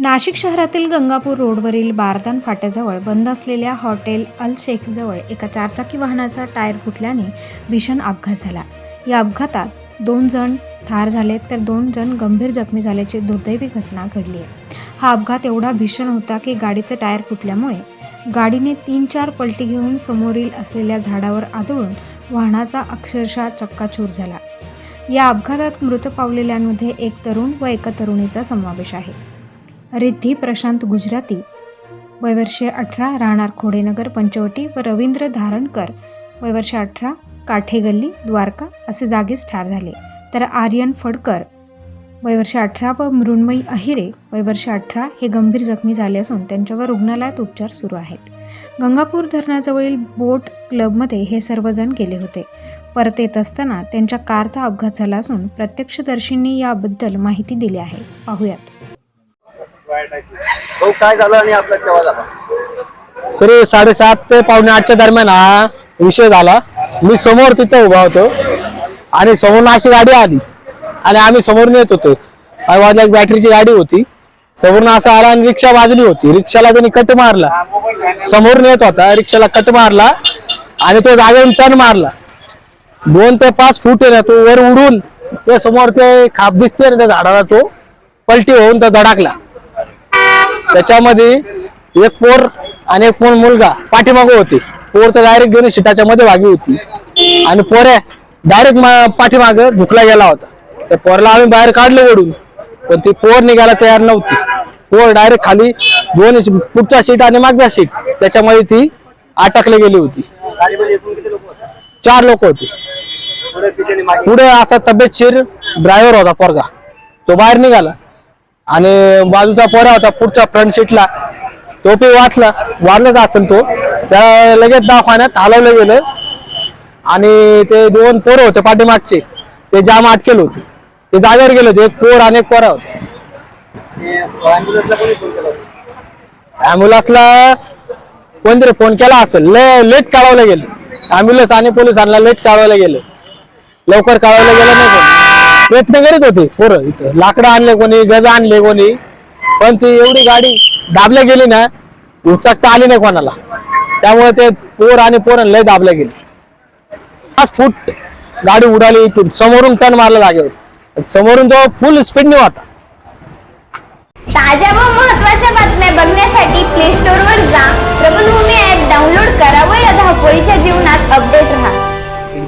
नाशिक शहरातील गंगापूर रोडवरील बारदान फाट्याजवळ बंद असलेल्या हॉटेल अल शेखजवळ एका चारचाकी वाहनाचा टायर फुटल्याने भीषण अपघात झाला. या अपघातात दोन जण ठार झालेत तर दोन जण गंभीर जखमी झाल्याची दुर्दैवी घटना घडली आहे. हा अपघात एवढा भीषण होता की गाडीचं टायर फुटल्यामुळे गाडीने तीन चार पलटी घेऊन समोरील असलेल्या झाडावर आदळून वाहनाचा अक्षरशः चक्काचूर झाला. या अपघातात मृत पावलेल्यांमध्ये एक तरुण व एका तरुणीचा समावेश आहे. रिद्धी प्रशांत गुजराती. वयवर्षे अठरा राहणार खोडेनगर पंचवटी व रवींद्र धारणकर. वयवर्षे अठरा काठेगल्ली द्वारका असे जागीच ठार झाले. तर आर्यन फडकर. वयवर्षे अठरा व मृण्मयी अहिरे. वयवर्षे अठरा हे गंभीर जखमी झाले असून त्यांच्यावर रुग्णालयात उपचार सुरू आहेत. गंगापूर धरणाजवळील बोट क्लबमध्ये हे सर्वजण गेले होते. परत येत असताना त्यांच्या कारचा अपघात झाला असून प्रत्यक्षदर्शींनी याबद्दल माहिती दिली आहे. पाहूयात. भाऊ काय झालं आणि आपला केव्हा झाला? तरी साडेसात ते पावणे आठच्या दरम्यान हा विषय झाला. मी समोर तिथं उभा होतो आणि समोरून अशी गाडी आली आणि आम्ही समोरून येत होतो. काही एक बॅटरीची गाडी होती. समोरून असा आला आणि रिक्षा बाजली होती. रिक्षाला त्यांनी कट मारला. समोरून येत होता. रिक्षाला कट मारला आणि तो जागेवरून टर्न मारला. दोन ते पाच फूट आहे ना तो वर उडून ते समोर ते खाप दिसते ना त्या झाडाला तो पलटी होऊन तो धडाकला. त्याच्यामध्ये एक पोर आणि एक पोर मुलगा पाठीमागं होते. पोर तर डायरेक्ट घेऊन शिटाच्या मध्ये वागी होती. आणि पोरे डायरेक्ट पाठीमाग धुकला गेला होता. त्या पोरला आम्ही बाहेर काढलं ओढून पण ती पोर निघायला तयार नव्हती. पोर डायरेक्ट खाली दोन पुढच्या सीट आणि मागच्या सीट त्याच्यामध्ये ती अटकली गेली होती. चार लोक होते. पुढे असा तब्येतशीर ड्रायव्हर होता पोरगा. तो बाहेर निघाला. आणि बाजूचा पोरा होता पुढच्या फ्रंट सीटला तो पी वाचला. वाढलाच असेल तो. त्या लगेच दवाखान्यात हलवलं गेलं. आणि ते दोन पोरं होते पाठीमागचे. ते जाम अटकेल होते. ते जागेवर गेले होते. एक पोर आणि एक पोरा होता. अँब्युलन्सला फोन केला कोणतरी फोन केला असेल. ले लेट काढवलं गेलं. अँब्युलन्स आणि पोलिसांना लेट काढवलं गेलं. लवकर काढवलं गेलं नाही प्रयत्न करीत होते. पोरं इथं. लाकडं आणले कोणी गज आणले कोणी पण ती एवढी गाडी दाबल्या गेली ना उचकता आली नाही कोणाला. त्यामुळे ते पोर आणि पोरण लय दाबल्या गेले. पाच फूट गाडी उडाली इथून. समोरून टर्न मारला जागेवर समोरून तो फुल स्पीडने होता. ताज्या व महत्त्वाच्या बातम्या बघण्यासाठी प्ले